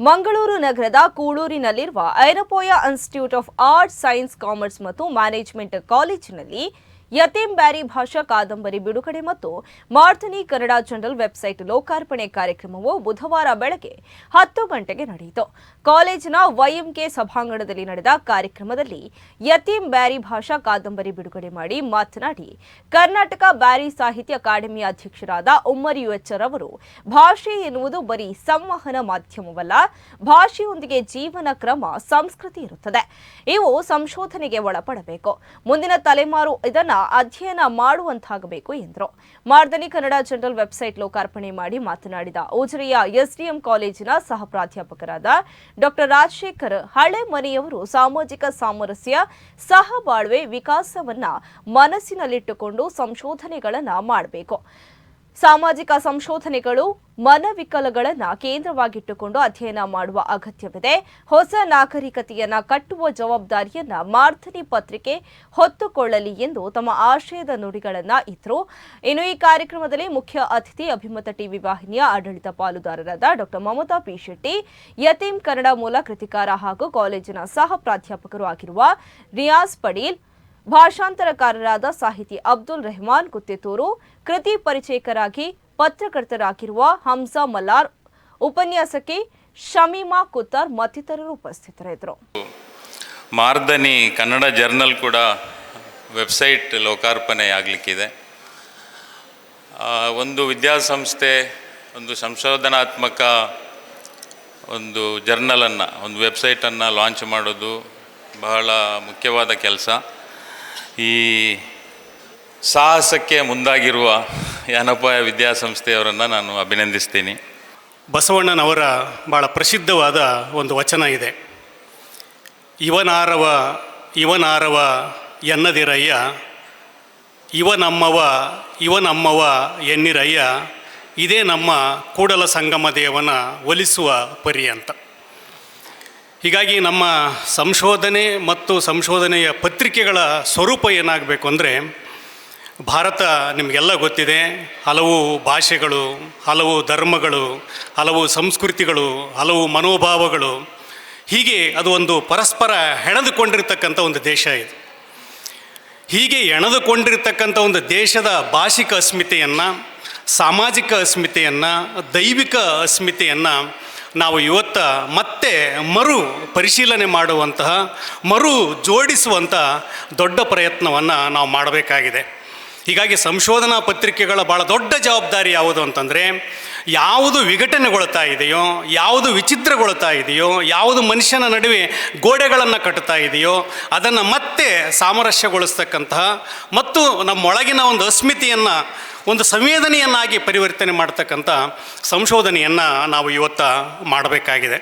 ಮಂಗಳೂರು ನಗರದ ಕೂಳೂರಿನಲ್ಲಿರುವ ಐರೋಪೋಯಾ institute of arts science commerce ಮತ್ತು ಮ್ಯಾನೇಜ್ಮೆಂಟ್ ಕಾಲೇಜಿನಲ್ಲಿ ಯತೀಂ ಬ್ಯಾರಿ ಭಾಷಾ ಕಾದಂಬರಿ ಬಿಡುಗಡೆ ಮತ್ತು ಮಾರ್ಥನಿ ಕನ್ನಡ ಜನರಲ್ ವೆಬ್ಸೈಟ್ ಲೋಕಾರ್ಪಣೆ ಕಾರ್ಯಕ್ರಮವು ಬುಧವಾರ ಬೆಳಗ್ಗೆ ಹತ್ತು ಗಂಟೆಗೆ ನಡೆಯಿತು. ಕಾಲೇಜಿನ ವೈಎಂಕೆ ಸಭಾಂಗಣದಲ್ಲಿ ನಡೆದ ಕಾರ್ಯಕ್ರಮದಲ್ಲಿ ಯತೀಂ ಬ್ಯಾರಿ ಭಾಷಾ ಕಾದಂಬರಿ ಬಿಡುಗಡೆ ಮಾಡಿ ಮಾತನಾಡಿ, ಕರ್ನಾಟಕ ಬ್ಯಾರಿ ಸಾಹಿತ್ಯ ಅಕಾಡೆಮಿ ಅಧ್ಯಕ್ಷರಾದ ಉಮ್ಮರ್ ಯುಎಚ್ಆರ್ ಅವರು, ಭಾಷೆ ಎನ್ನುವುದು ಬರೀ ಸಂವಹನ ಮಾಧ್ಯಮವಲ್ಲ, ಭಾಷೆಯೊಂದಿಗೆ ಜೀವನ ಕ್ರಮ ಸಂಸ್ಕೃತಿ ಇರುತ್ತದೆ. ಇವು ಸಂಶೋಧನೆಗೆ ಒಳಪಡಬೇಕು. ಮುಂದಿನ ತಲೆಮಾರು ಇದನ್ನ ಅಧ್ಯಯನ ಮಾಡುವಂತಾಗಬೇಕು ಎಂದರು. ಮಾರ್ದನಿ ಕನ್ನಡ ಜನರಲ್ ವೆಬ್ಸೈಟ್ ಲೋಕಾರ್ಪಣೆ ಮಾಡಿ ಮಾತನಾಡಿದ ಉಜಿರೆಯ ಎಸ್ಡಿಎಂ ಕಾಲೇಜಿನ ಸಹ ಪ್ರಾಧ್ಯಾಪಕರಾದ ಡಾಕ್ಟರ್ ರಾಜಶೇಖರ್, ಹಳೆ ಮನೆಯವರು ಸಾಮಾಜಿಕ ಸಾಮರಸ್ಯ, ಸಹಬಾಳ್ವೆ ವಿಕಾಸವನ್ನ ಮನಸ್ಸಿನಲ್ಲಿಟ್ಟುಕೊಂಡು ಸಂಶೋಧನೆಗಳನ್ನ ಮಾಡಬೇಕು. ಸಾಮಾಜಿಕ ಸಂಶೋಧನೆಗಳು ಮನವಿಕಲಗಳನ್ನ ಕೇಂದ್ರವಾಗಿಟ್ಟುಕೊಂಡು ಅಧ್ಯಯನ ಮಾಡುವ ಅಗತ್ಯವಿದೆ. ಹೊಸ ನಾಗರಿಕತೆಯನ್ನ ಕಟ್ಟುವ ಜವಾಬ್ದಾರಿಯನ್ನ ಮಾರ್ಥನಿ ಪತ್ರಿಕೆ ಹೊತ್ತುಕೊಳ್ಳಲಿ ಎಂದು ತಮ್ಮ ಆಶಯದ ನುಡಿಗಳನ್ನ ಇದ್ರು. ಇನ್ನು ಈ ಕಾರ್ಯಕ್ರಮದಲ್ಲಿ ಮುಖ್ಯ ಅತಿಥಿ ಅಭಿಮತ ಟಿವಿ ವಾಹಿನಿಯ ಆಡಳಿತ ಪಾಲುದಾರರಾದ ಡಾಕ್ಟರ್ ಮಮತಾ ಪಿ. ಶೆಟ್ಟಿ, ಯತೀಂ ಕನ್ನಡ ಮೂಲ ಕೃತಿಕಾರ ಹಾಗೂ ಕಾಲೇಜಿನ ಸಹ ಪ್ರಾಧ್ಯಾಪಕರು ಆಗಿರುವ ರಿಯಾಜ್ ಪಡೀಲ್ ಭಾಷಾಂತರಕಾರರಾದ ಸಾಹಿತಿ ಅಬ್ದುಲ್ ರೆಹಮಾನ್ ಕುತ್ತೆತೂರು ಕೃತಿ ಪರಿಚಯಕರಾಗಿ ಪತ್ರಕರ್ತರಾಗಿರುವ ಹಂಸಾ ಮಲ್ಲಾರ್ ಉಪನ್ಯಾಸಕಿ ಶಮೀಮಾ ಕುತ್ತಾರ್ ಮತ್ತಿತರರು ಉಪಸ್ಥಿತರಿದ್ದರು. ಮಾರ್ದನಿ ಕನ್ನಡ ಜರ್ನಲ್ ಕೂಡ ವೆಬ್ಸೈಟ್ ಲೋಕಾರ್ಪಣೆ ಆಗಲಿಕ್ಕಿದೆ ಒಂದು ವಿದ್ಯಾಸಂಸ್ಥೆ, ಒಂದು ಸಂಶೋಧನಾತ್ಮಕ ಒಂದು ಜರ್ನಲನ್ನು, ಒಂದು ವೆಬ್ಸೈಟನ್ನು ಲಾಂಚ್ ಮಾಡೋದು ಬಹಳ ಮುಖ್ಯವಾದ ಕೆಲಸ. ಈ ಸಾಹಸಕ್ಕೆ ಮುಂದಾಗಿರುವ ಯಾನಪ್ಪ ವಿದ್ಯಾಸಂಸ್ಥೆಯವರನ್ನು ನಾನು ಅಭಿನಂದಿಸ್ತೀನಿ. ಬಸವಣ್ಣನವರ ಭಾಳ ಪ್ರಸಿದ್ಧವಾದ ಒಂದು ವಚನ ಇದೆ. ಇವನಾರವ ಇವನಾರವ ಎನ್ನದಿರಯ್ಯ, ಇವನಮ್ಮವ ಇವನಮ್ಮವ ಎನ್ನಿರಯ್ಯ, ಇದೇ ನಮ್ಮ ಕೂಡಲ ಸಂಗಮ ದೇವನ ಒಲಿಸುವ ಪರಿ ಅಂತ. ಹೀಗಾಗಿ ನಮ್ಮ ಸಂಶೋಧನೆ ಮತ್ತು ಸಂಶೋಧನೆಯ ಪತ್ರಿಕೆಗಳ ಸ್ವರೂಪ ಏನಾಗಬೇಕು ಅಂದರೆ, ಭಾರತ ನಿಮಗೆಲ್ಲ ಗೊತ್ತಿದೆ, ಹಲವು ಭಾಷೆಗಳು, ಹಲವು ಧರ್ಮಗಳು, ಹಲವು ಸಂಸ್ಕೃತಿಗಳು, ಹಲವು ಮನೋಭಾವಗಳು, ಹೀಗೆ ಅದು ಒಂದು ಪರಸ್ಪರ ಹೆಣೆದುಕೊಂಡಿರ್ತಕ್ಕಂಥ ಒಂದು ದೇಶ ಇದು. ಹೀಗೆ ಎಣೆದುಕೊಂಡಿರ್ತಕ್ಕಂಥ ಒಂದು ದೇಶದ ಭಾಷಿಕ ಅಸ್ಮಿತೆಯನ್ನು, ಸಾಮಾಜಿಕ ಅಸ್ಮಿತೆಯನ್ನು, ದೈವಿಕ ಅಸ್ಮಿತೆಯನ್ನು ನಾವು ಇವತ್ತು ಮತ್ತೆ ಮರು ಪರಿಶೀಲನೆ ಮಾಡುವಂತಹ, ಮರು ಜೋಡಿಸುವಂಥ ದೊಡ್ಡ ಪ್ರಯತ್ನವನ್ನು ನಾವು ಮಾಡಬೇಕಾಗಿದೆ. ಹೀಗಾಗಿ ಸಂಶೋಧನಾ ಪತ್ರಿಕೆಗಳ ಭಾಳ ದೊಡ್ಡ ಜವಾಬ್ದಾರಿ ಯಾವುದು ಅಂತಂದರೆ ಯಾವುದು ವಿಘಟನೆಗೊಳ್ತಾ ಇದೆಯೋ, ಯಾವುದು ವಿಚಿತ್ರಗೊಳ್ತಾ ಇದೆಯೋ, ಯಾವುದು ಮನುಷ್ಯನ ನಡುವೆ ಗೋಡೆಗಳನ್ನು ಕಟ್ಟುತ್ತಾ ಇದೆಯೋ, ಅದನ್ನು ಮತ್ತೆ ಸಾಮರಸ್ಯಗೊಳಿಸ್ತಕ್ಕಂತಹ ಮತ್ತು ನಮ್ಮೊಳಗಿನ ಒಂದು ಅಸ್ಮಿತೆಯನ್ನು, ಒಂದು ಸಂವೇದನೆಯನ್ನಾಗಿ ಪರಿವರ್ತನೆ ಮಾಡ್ತಕ್ಕಂಥ ಸಂಶೋಧನೆಯನ್ನು ನಾವು ಇವತ್ತು ಮಾಡಬೇಕಾಗಿದೆ.